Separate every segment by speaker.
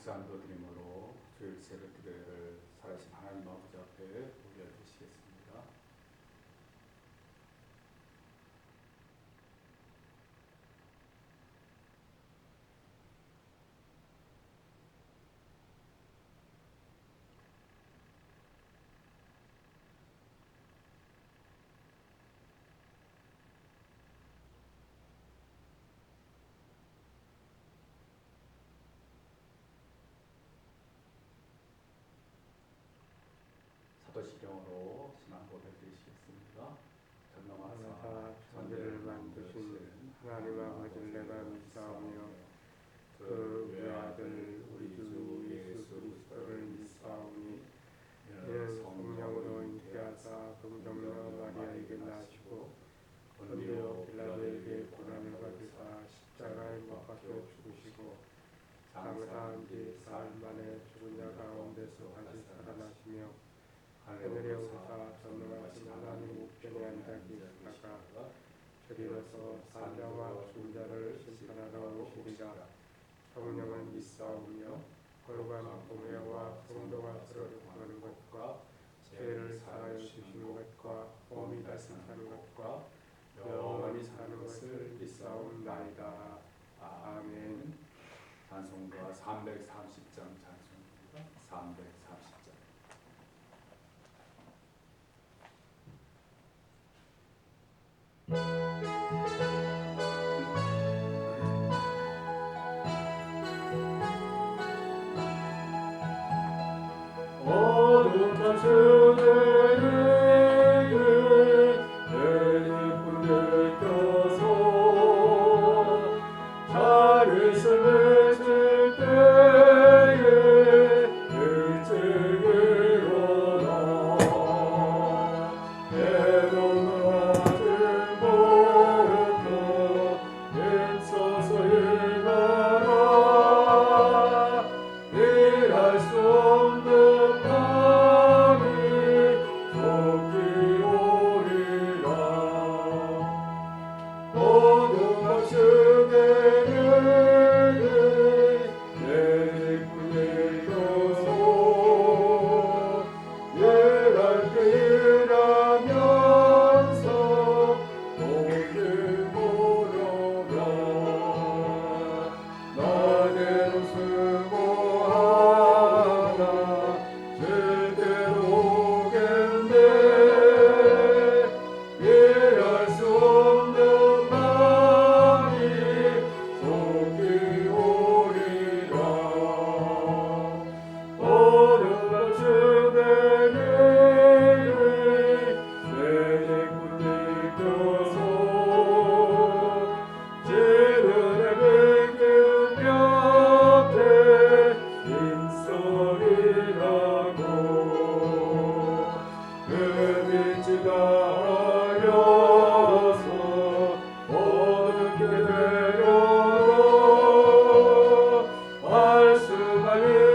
Speaker 1: 감사함도 드림으로 주일 세례 기도회를 살아신 하나님 아버지 앞에 올려드리시겠습니다. 사도시경으로 신앙 고백 드리시겠습니다. 전능하사
Speaker 2: 하나사 천지를 만드신 하나님 아버지를 내가 믿사오며 그 외아들 우리 주 예수 그리스도를 믿사오니 이는 성령으로 잉태하사 동정녀 마리아에게 나시고 본디오 빌라도에게 고난을 받으사 십자가에 못 박혀 죽으시고 장사한 뒤 사흘 만에 죽은 자 가운데서 다시 살아나시며 하늘에 오사 전능하신 하나님 우편에 앉아 계시다가 저리로서 산자와 죽은 자를 심판하러 오시리라 성령을 믿사오며 거룩한 공회와 성도가 서로 교통하는 것과 죄를 사하여 주시는 것과 몸이 다시 사는 것과 영원히 사는 것을 믿사옵나이다 아멘
Speaker 1: 찬송가 330장 찬송입니다. 330장.
Speaker 2: 어둠과 주제를 내리뿐 느껴 수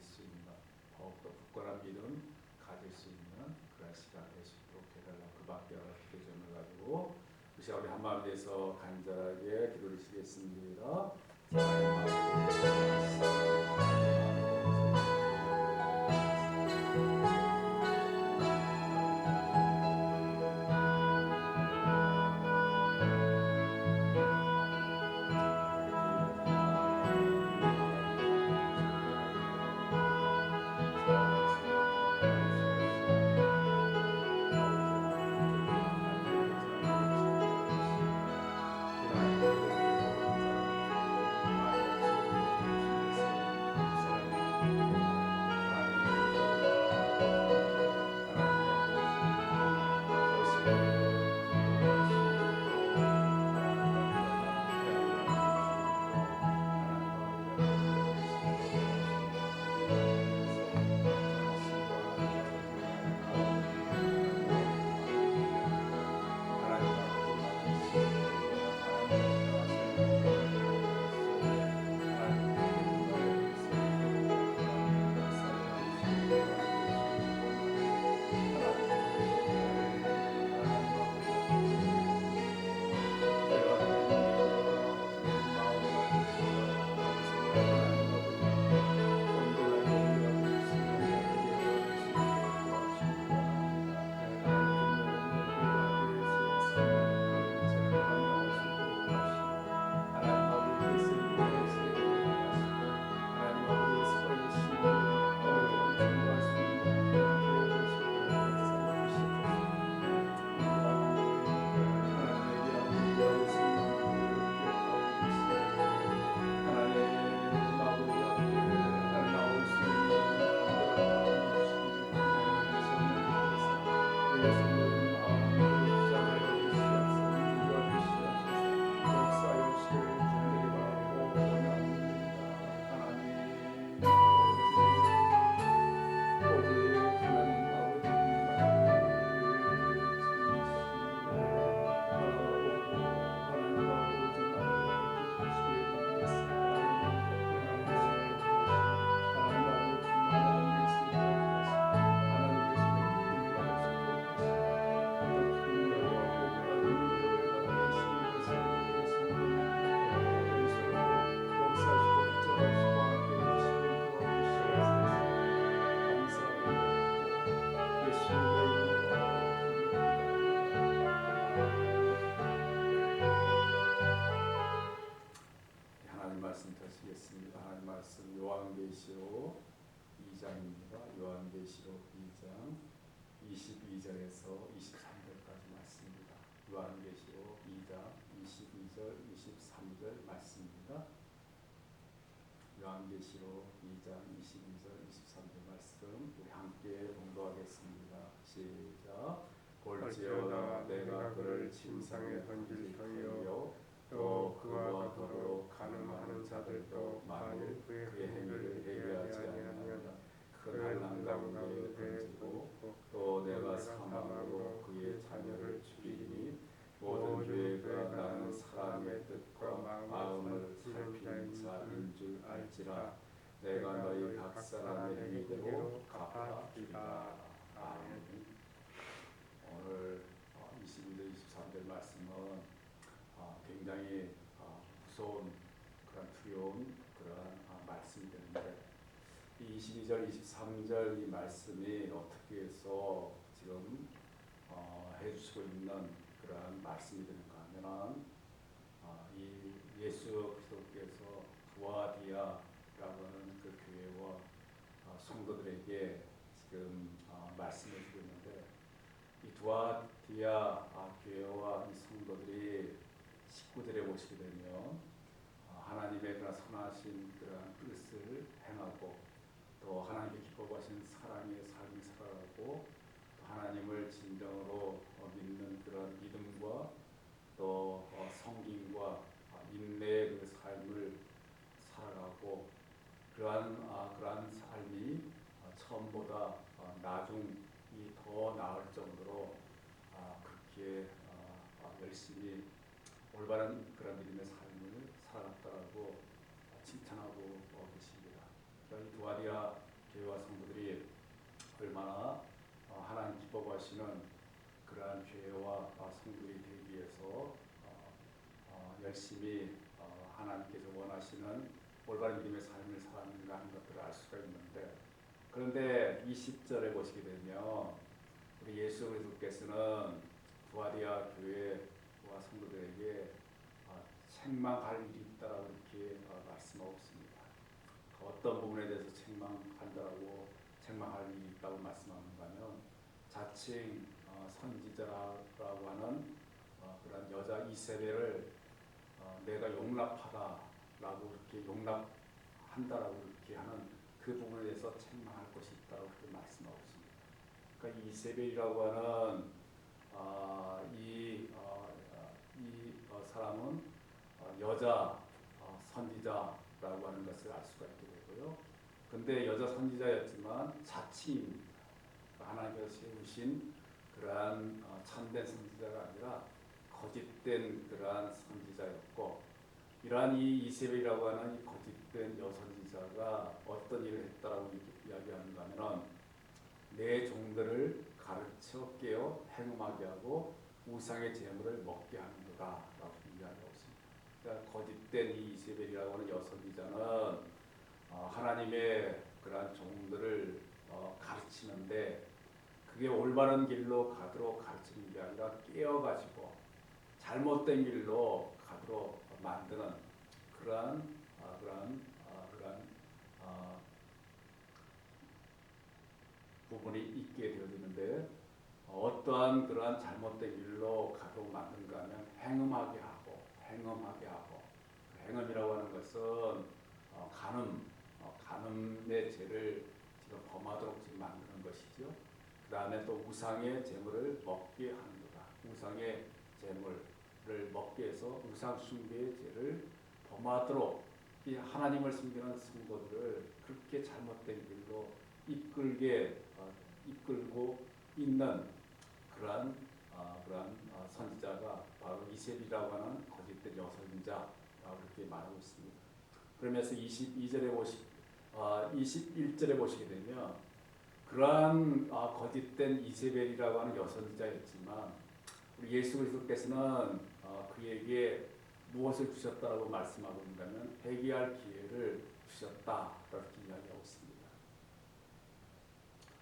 Speaker 1: 안길 수 있는 더욱더 굳건한 믿음 가질 수 있는 그런 시간 될수 있도록 해달라 그 밖에 여러 기도점을 가지고 그 시간 우리 한마음 돼서 간절하게 기도를 드리겠습니다.
Speaker 2: 말씀 요한계시록 2장입니다. 요한계시록 2장 22절에서 23절까지 말씀입니다. 요한계시록 2장 22절 23절 말씀입니다. 요한계시록 2장 22절 23절 말씀 우리 함께 공부하겠습니다. 시작. 볼지어다 내가 그를 침상에 던질 터이요 또 그와 더불어 가늠하는 자들도 만일 그의 행위를 예비하지 아니하면 큰 한강 가운데 던지고 또 내가 사망으로 그의 자녀를 죽이니 모든 죄가 나는 사람의 뜻과 마음을 살피는 자인 줄 알지라. 내가 너희 각 사람의 행위대로 갚아주리라. 아멘. 오늘 22절 23절 말씀은 아, 굉장히 아, 무서운 그런 두려운 그런 아, 말씀이 되는데 이 22절 23절 이 말씀이 어떻게 해서 지금 어, 해주시고 있는 그런 말씀이 되는가 하면은 아, 이 예수 그리스도께서 두아디아라고 하는 그 교회와 아, 성도들에게 지금 아, 말씀해 주고 있는데 이 두아디아 아, 교회와 19절에 보시게 되면 아, 하나님의 그런 선하신 그런 뜻을 행하고 또 하나님께 기뻐하신 사랑의 삶을 살아가고 또 하나님을 진정으로 어, 믿는 그런 믿음과 또 어, 성김과 아, 인내의 그 삶을 살아가고 그러한 아, 그러한 삶이 아, 처음보다 아, 나중이 더 나을 정도로 아, 그렇게 아, 아, 열심히 올바른 그런 믿음의 삶을 살아갔다라고 아, 칭찬하고 어, 계십니다. 이 두아리아 교회와 성도들이 얼마나 어, 하나님 기뻐하시는 그러한 교회와 아, 성도들이 되기 위해서 어, 어, 열심히 어, 하나님께서 원하시는 올바른 믿음의 삶을 살았는가 하는 것들을 알 수가 있는데 그런데 20절에 보시게 되면 우리 예수 그리스도께서는 두아리아 교회와 성도들에게 아, 책망할 일이 있다라고 이렇게 어, 말씀하고 있습니다. 그 어떤 부분에 대해서 책망한다라고 책망할 일이 있다고 말씀하는가 하면 자칭 어, 선지자라고 하는 어, 그런 여자 이세벨을 어, 내가 용납하다라고 이렇게 용납한다라고 이렇게 하는 그 부분에 대해서 책망할 것이 있다고 그렇게 말씀하고 있습니다. 그러니까 이 이세벨이라고 하는 아, 이, 사람은 어, 여자 어, 선지자라고 하는 것을 알 수가 있게 되고요. 근데 여자 선지자였지만 자칭입니다. 하나님께서 세우신 그러한 어, 참된 선지자가 아니라 거짓된 그러한 선지자였고 이러한 이 이세벨이라고 하는 이 거짓된 여선지자가 어떤 일을 했다라고 이- 이야기하는가 하면은 내 종들을 가르쳐 깨어 행음하게 하고 우상의 재물을 먹게 하는 거다라고 이야기하고 있습니다. 그러니까 거짓된 이 이세벨이라고 하는 여선지자는 어, 하나님의 그러한 종들을 어, 가르치는데 그게 올바른 길로 가도록 가르치는 게 아니라 깨어가지고 잘못된 길로 가도록 만드는 그러한 아, 그러한 아, 그러한 아, 부분이 있게 되어지는데 어떠한 그러한 잘못된 길로 가도록 만든가 하면 행음하게 행음하게 하고 그 행음이라고 하는 것은 어, 간음 어, 간음의 죄를 지금 범하도록 지금 만드는 것이죠. 그 다음에 또 우상의 재물을 먹게 하는 거다. 우상의 재물을 먹게 해서 우상 숭배의 죄를 범하도록 이 하나님을 숨기는 성도들을 그렇게 잘못된 길로 이끌게 어, 이끌고 있는 그러한 어, 그러한 어, 선지자가 바로 이세비라고 하는 거짓된 여선지자라고 그렇게 말하고 있습니다. 그러면서 22절에 보시 어, 21절에 보시게 되면 그러한 어, 거짓된 이세벨이라고 하는 여선지자였지만 우리 예수 그리스도께서는 어, 그에게 무엇을 주셨다라고 말씀하고 있다면 회개할 기회를 주셨다 이렇게 이야기하고 있습니다.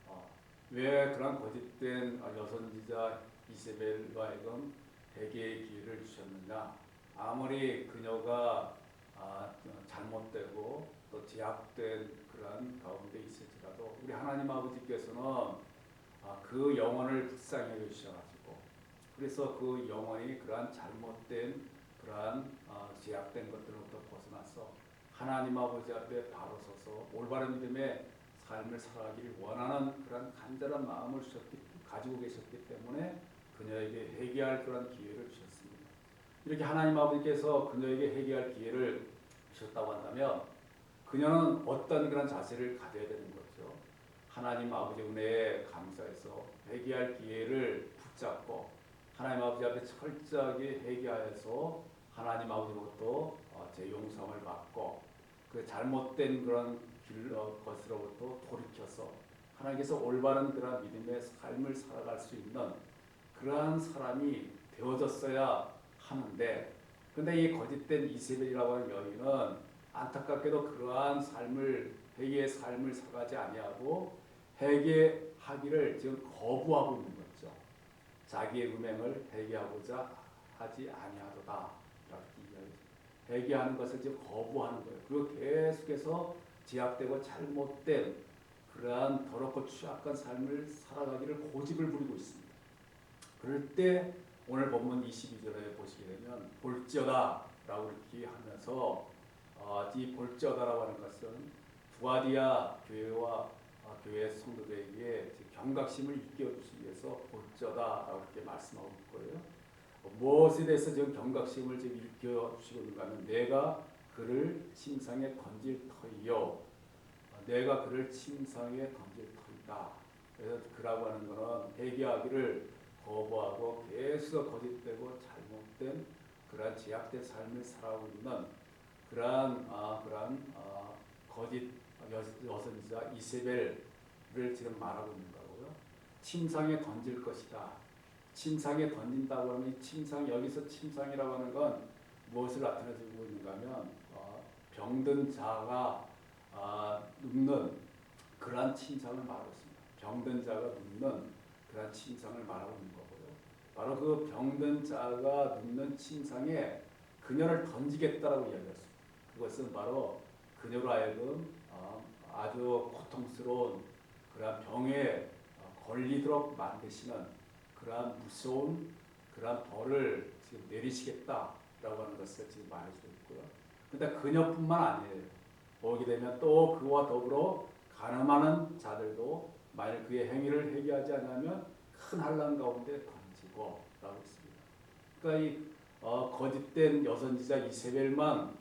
Speaker 2: 어, 왜 그런 거짓된 어, 여선지자 이세벨로 하여금 회개의 기회를 주셨느냐? 아무리 그녀가 아, 어, 잘못되고 또 제약된 그런 가운데 있을지라도 우리 하나님 아버지께서는 아, 그 영혼을 불쌍히 여기셔가지고 그래서 그 영혼이 그러한 잘못된 그러한 어, 제약된 것들로부터 벗어나서 하나님 아버지 앞에 바로 서서 올바른 믿음의 삶을 살아가기를 원하는 그런 간절한 마음을 주셨기, 가지고 계셨기 때문에 그녀에게 회개할 그런 기회를 주셨습니다. 이렇게 하나님 아버지께서 그녀에게 회개할 기회를 주셨다고 한다면 그녀는 어떤 그런 자세를 가져야 되는 거죠. 하나님 아버지 은혜에 감사해서 회개할 기회를 붙잡고 하나님 아버지 앞에 철저하게 회개하여서 하나님 아버지로부터 어, 제 용서를 받고 그 잘못된 그런 길 어, 것으로부터 돌이켜서 하나님께서 올바른 그런 믿음의 삶을 살아갈 수 있는 그러한 사람이 되어졌어야 하는데 근데 이 거짓된 이세벨이라고 하는 여인은 안타깝게도 그러한 삶을 회개의 삶을 살아가지 아니하고 회개하기를 지금 거부하고 있는 거죠. 자기의 음행을 회개하고자 하지 아니하도다. 회개하는 것을 지금 거부하는 거예요. 그리고 계속해서 제약되고 잘못된 그러한 더럽고 취약한 삶을 살아가기를 고집을 부리고 있습니다. 그럴 때 오늘 본문 22절에 보시게 되면 볼지어다라고 이렇게 하면서 어, 이 볼지어다라고 하는 것은 두아디아 교회와 어, 교회 성도들에게 경각심을 일깨워주시기 위해서 볼지어다라고 이렇게 말씀하고 있고요. 어, 무엇에 대해서 지금 경각심을 지금 일깨워주시고 있는가 하면 내가 그를 침상에 던질 터이요 어, 내가 그를 침상에 던질 터이다. 그래서 그라고 하는 것은 회개하기를 거부하고 계속 거짓되고 잘못된 그러한 제약된 삶을 살아오고 있는 그러한 아, 그러한 아, 거짓 여, 여선지자 이세벨을 지금 말하고 있는 거고요. 침상에 던질 것이다. 침상에 던진다고 하면 이 침상 여기서 침상이라고 하는 건 무엇을 나타내주고 있는가 하면 어, 병든 자가 아, 눕는 그러한 침상을 말하고 있습니다. 병든 자가 눕는 그러한 침상을 말하고 있는 거고요. 바로 그 병든 자가 눕는 침상에 그녀를 던지겠다라고 이야기했습니다. 그것은 바로 그녀로 하여금 어, 아주 고통스러운 그러한 병에 어, 걸리도록 만드시는 그러한 무서운 그러한 벌을 지금 내리시겠다라고 하는 것을 지금 말해주고 있고요. 근데 그녀뿐만 아니에요. 보게 되면 또 그와 더불어 가늠하는 자들도 만약 그의 행위를 회개하지 않으면 큰 한란 가운데 던지고 라고 있습니다. 그러니까 이 어, 거짓된 여선지자 이세벨만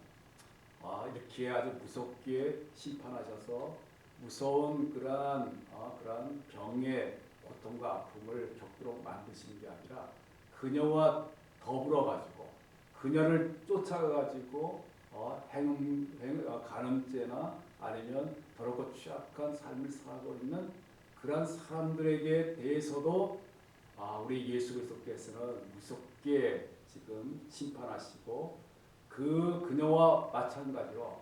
Speaker 2: 아, 이렇게 아주 무섭게 심판하셔서 무서운 그러한 어, 그러한 병의 고통과 아픔을 겪도록 만드시는 게 아니라 그녀와 더불어 가지고 그녀를 쫓아가 가지고 어, 행, 행 어, 간음죄나 아니면 더럽고 취약한 삶을 살고 있는 그러한 사람들에게 대해서도 아, 우리 예수 그리스도께서는 무섭게 지금 심판하시고 그 그녀와 마찬가지로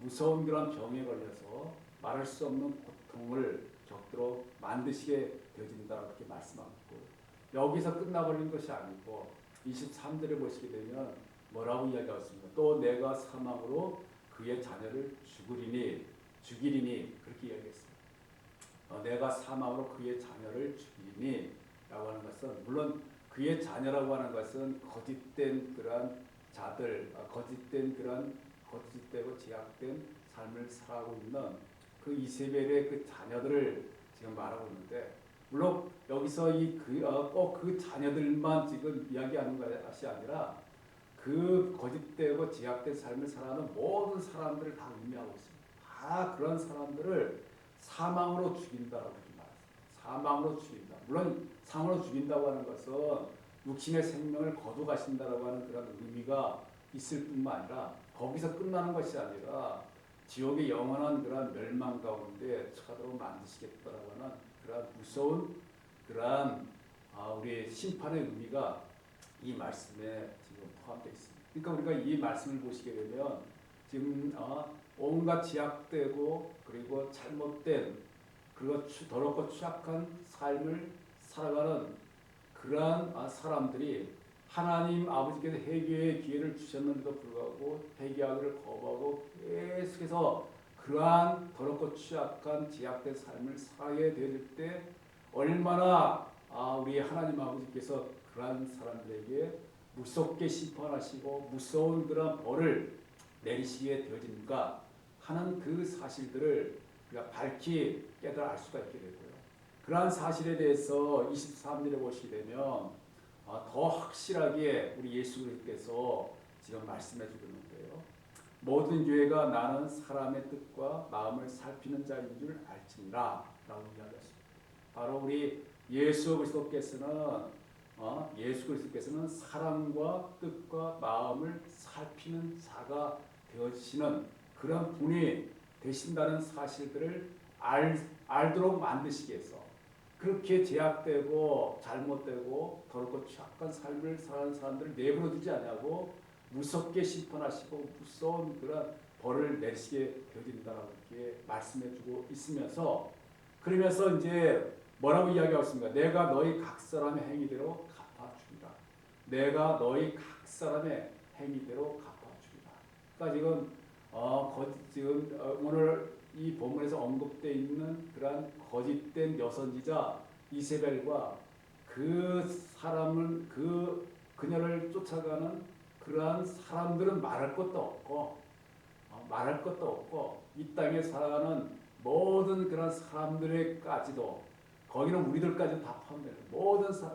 Speaker 2: 무서운 그런 병에 걸려서 말할 수 없는 고통을 겪도록 만드시게 되어진다 그렇게 말씀하고 여기서 끝나버리는 것이 아니고 23절에 보시게 되면 뭐라고 이야기하고 있습니까? 또 내가 사망으로 그의 자녀를 죽으리니 죽이리니 그렇게 이야기했습니다. 어, 내가 사망으로 그의 자녀를 죽이니 라고 하는 것은 물론 그의 자녀라고 하는 것은 거짓된 그러한 자들 어, 거짓된 그런 거짓되고 제약된 삶을 살아가고 있는 그 이세벨의 그 자녀들을 지금 말하고 있는데 물론 여기서 이그꼭그 자녀들만 지금 이야기하는 것이 아니라 그 거짓되고 제약된 삶을 살아가는 모든 사람들을 다 의미하고 있습니다. 다 그런 사람들을 사망으로 죽인다라고 말했습니다. 사망으로 죽인다. 물론 사망으로 죽인다고 하는 것은 육신의 생명을 거두가신다라고 하는 그런 의미가 있을 뿐만 아니라 거기서 끝나는 것이 아니라 지옥의 영원한 그런 멸망 가운데 처하도록 만드시겠다라고 하는 그런 무서운 그러한 아, 우리의 심판의 의미가 이 말씀에 지금 포함되어 있습니다. 그러니까 우리가 이 말씀을 보시게 되면 지금 어, 온갖 제약되고 그리고 잘못된 그리고 추, 더럽고 취약한 삶을 살아가는 그러한 아, 사람들이 하나님 아버지께서 회개의 기회를 주셨는데도 불구하고 회개하기를 거부하고 계속해서 그러한 더럽고 취약한 제약된 삶을 살게 될 때 얼마나 아, 우리 하나님 아버지께서 그러한 사람들에게 무섭게 심판하시고 무서운 그런 벌을 내리시게 되어집니까? 하는 그 사실들을 우리가 밝히 깨달아 알 수가 있게 되고요. 그러한 사실에 대해서 23절에 보시게 되면 아, 더 확실하게 우리 예수 그리스도께서 지금 말씀해 주고 있는데요. 모든 교회가 나는 사람의 뜻과 마음을 살피는 자인 줄 알지니라 라고 이야기했습니다. 바로 우리 예수 그리스도께서는 어, 예수 그리스도께서는 사랑과 뜻과 마음을 살피는 자가 되어지시는 그런 분이 되신다는 사실들을 알, 알도록 위해서 그렇게 제약되고 잘못되고 더럽고 취약한 삶을 사는 사람들을 내버려 두지 않냐고 무섭게 심판하시고 무서운 그런 벌을 내리시게 되어진다라고 이렇게 말씀해 주고 있으면서 그러면서 이제 뭐라고 이야기하고 있습니까? 내가 너희 각 사람의 행위대로 갚아주리라. 내가 너희 각 사람의 행위대로 갚아주리라. 그러니까 지금 어, 거, 지금 어, 오늘 이 본문에서 언급되어 있는 그러한 거짓된 여선지자 이세벨과 그 사람을 그 그녀를 쫓아가는 그러한 사람들은 말할 것도 없고 어, 말할 것도 없고 이 땅에 살아가는 모든 그런 사람들에까지도 거기는 우리들까지 다 포함돼요. 모든 사,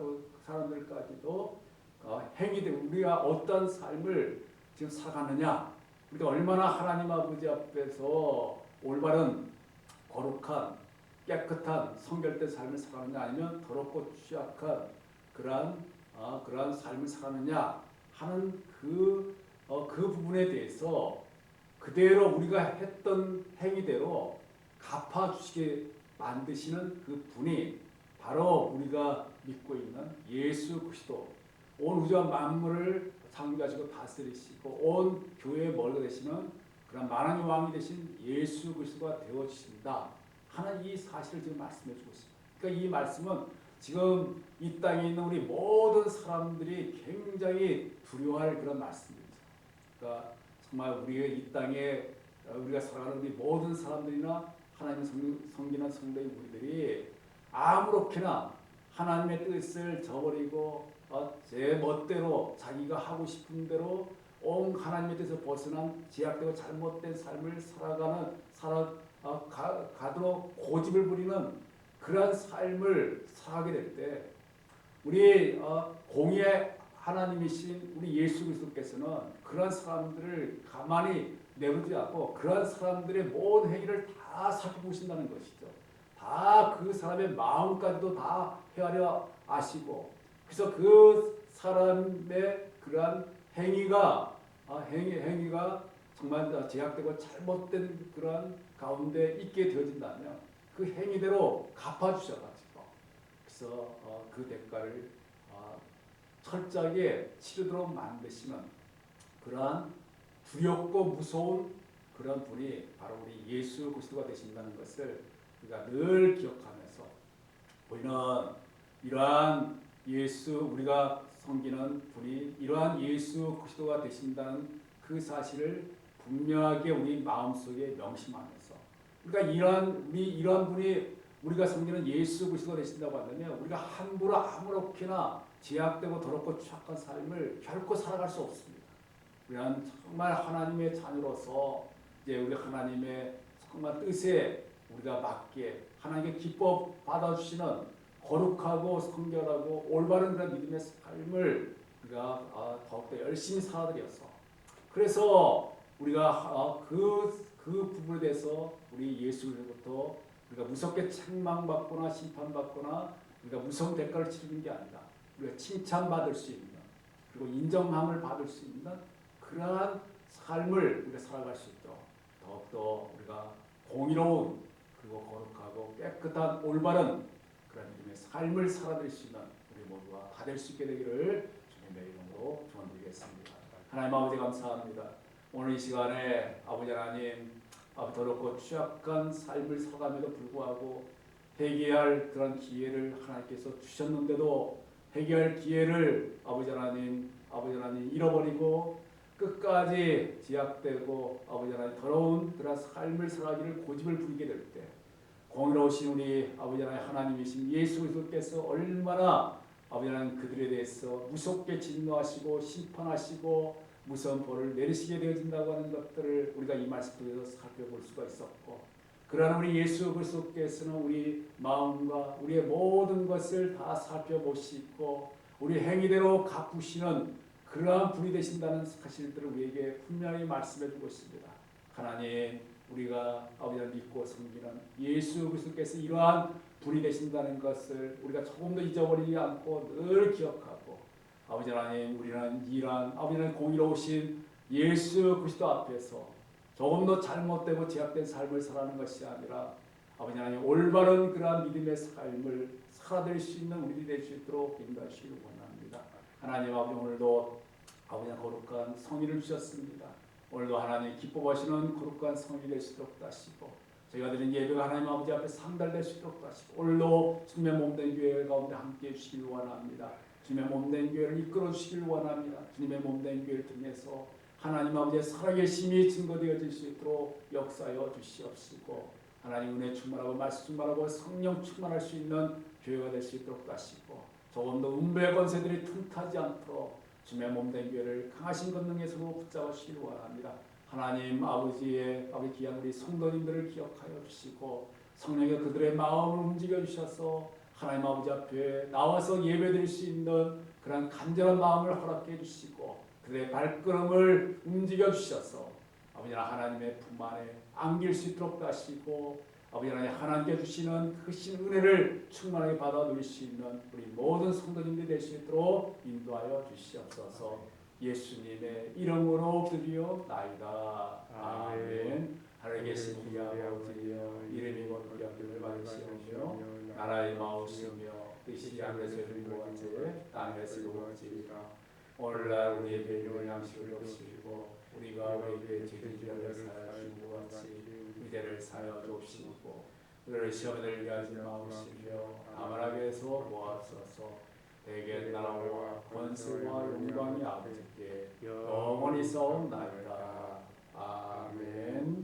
Speaker 2: 사람들까지도 어, 행위들 우리가 어떤 삶을 지금 살아가느냐 우리가 얼마나 하나님 아버지 앞에서 올바른 거룩한 깨끗한 성결된 삶을 살아가느냐 아니면 더럽고 취약한 그러한 어, 그러한 삶을 살아느냐 하는 그, 어, 그 부분에 대해서 그대로 우리가 했던 행위대로 갚아 주시게 만드시는 그 분이 바로 우리가 믿고 있는 예수 그리스도. 온 우주와 만물을 창조하시고 다스리시고 온 교회에 멀게 되시는 그런 만왕의 왕이 되신 예수 그리스도가 되어주신다 하는 이 사실을 지금 말씀해 주고 있습니다. 그러니까 이 말씀은 지금 이 땅에 있는 우리 모든 사람들이 굉장히 두려워할 그런 말씀입니다. 그러니까 정말 우리가 이 땅에 우리가 살아가는 우리 모든 사람들이나 하나님의 성, 성기는 성도의 우리들이 아무렇게나 하나님의 뜻을 저버리고 어, 제 멋대로 자기가 하고 싶은 대로 온 하나님의 뜻에서 벗어난 제약되고 잘못된 삶을 살아가는 살아 어, 고집을 부리는 그러한 삶을 살아가게 될 때 우리 어, 공의 하나님이신 우리 예수 그리스도께서는 그런 사람들을 가만히 내버리지 않고 그러한 사람들의 모든 행위를 다 살펴보신다는 것이죠. 다 그 사람의 마음까지도 다 헤아려 아시고 그래서 그 사람의 그러한 행위가 아, 행위 행위가 정말 제약되고 잘못된 그러한 가운데 있게 되어진다면 그 행위대로 갚아주셔가지고 그래서 어, 그 대가를 어, 철저하게 치르도록 만드시는 그러한 두렵고 무서운 그런 분이 바로 우리 예수 그리스도가 되신다는 것을 우리가 늘 기억하면서 우리는 이러한 예수 우리가 섬기는 분이 이러한 예수 그리스도가 되신다는 그 사실을 분명하게 우리 마음속에 명심하면서 우리가 이러한 우리 이러한 분이 우리가 섬기는 예수 그리스도가 되신다고 한다면 우리가 함부로 아무렇게나 제약되고 더럽고 추악한 삶을 결코 살아갈 수 없습니다. 우리는 정말 하나님의 자녀로서 이제 우리 하나님의 정말 뜻에 우리가 맞게 하나님께 기뻐 받아주시는 거룩하고 성결하고 올바른 그런 믿음의 삶을 우리가 아, 더욱더 열심히 살아들여서 그래서 우리가 그, 그 부분에 대해서 우리 예수로부터 우리가 무섭게 책망받거나 심판받거나 우리가 무서운 대가를 치르는 게 아니라 우리가 칭찬받을 수 있는 그리고 인정함을 받을 수 있는 그러한 삶을 우리가 살아갈 수 있도록 더욱더 우리가 공의로운 그리고 거룩하고 깨끗한 올바른 그런 삶을 있는 우리 모두가 다 될 수 있게 되기를 주님의 이름으로 축원드리겠습니다. 하나님 아버지 감사합니다. 오늘 이 시간에 아버지 하나님 더럽고 취약한 삶을 살아감에도 불구하고 회개할 그런 기회를 하나님께서 주셨는데도 회개할 기회를 아버지 하나님 아버지 하나님 잃어버리고 끝까지 제약되고 아버지 하나님 더러운 그런 삶을 살아가기를 고집을 부리게 될 때 공의로우신 우리 아버지 하나님 하나님이신 예수 그리스도께서 얼마나 아버지 하나님 그들에 대해서 무섭게 진노하시고 심판하시고 무서운 벌을 내리시게 되어진다고 하는 것들을 우리가 이 말씀 통해서 살펴볼 수가 있었고 그러나 우리 예수 그리스도께서는 우리 마음과 우리의 모든 것을 다 살펴보시고 우리 행위대로 갚으시는 그러한 분이 되신다는 사실들을 우리에게 분명히 말씀해 주고 있습니다. 하나님 우리가 아버지를 믿고 섬기는 예수 그리스도께서 이러한 분이 되신다는 것을 우리가 조금도 잊어버리지 않고 늘 기억하고 아버지 하나님 우리는 이러한 아버지 하나님 공의로우신 예수 그리스도 앞에서 조금도 잘못되고 제약된 삶을 살아가는 것이 아니라 아버지 하나님 올바른 그러한 믿음의 삶을 살아낼 수 있는 우리들이 될 수 있도록 인도하시기 원합니다. 하나님 아버지 오늘도 아버지 거룩한 성의를 주셨습니다. 오늘도 하나님 기뻐하시는 거룩한 성이 될수 있도록 하시고 저희가 드린 예배가 하나님 아버지 앞에 상달될 수 있도록 하시고 오늘도 주님의 몸된 교회 가운데 함께 해 주시길 원합니다. 주님의 몸된 교회를 이끌어 주시길 원합니다. 주님의 몸된 교회를 통해서 하나님 아버지의 살아계심이 증거되어질 수 있도록 역사하여 주시옵시고 하나님 은혜 충만하고 말씀 충만하고 성령 충만할 수 있는 교회가 될 수 있도록 하시고 조금도 운배 권세들이 틈타지 않도록 주님의 몸된 교회를 강하신 붙잡아 주시길 원합니다. 하나님 아버지의 아버지 귀한 우리 성도님들을 기억하여 주시고 성령의 그들의 마음을 움직여 주셔서 하나님 아버지 앞에 나와서 예배드릴 수 있는 그런 간절한 마음을 허락해 주시고 그들의 발걸음을 움직여 주셔서 아버지 하나님의 품 안에 안길 수 있도록 하시고 아버지 하나님 하나님께 주시는 크신 은혜를 충만하게 받아 누릴 수 있는 우리 모든 성도님들이 될 수 있도록 인도하여 주시옵소서. 예수님의 이름으로 드리옵나이다. 아멘. 하늘에 계신 우리 아버지 이름이 거룩히 여김을 받으시오며 나라의 마옵시며 뜻이 하늘에서 것 같이 땅에서 이루어지리라 오늘날 우리에게 일용할 양식을 주시고 우리가 우리에게 죄진들을 사하신 것 같이 그대를 사여 돕시고 그를 시험을 위하지 마옵시며 아무락에서 모하소서. 내게 나라와 권세와 영광이 아버지께 영원히 싸움 나이다. 아멘.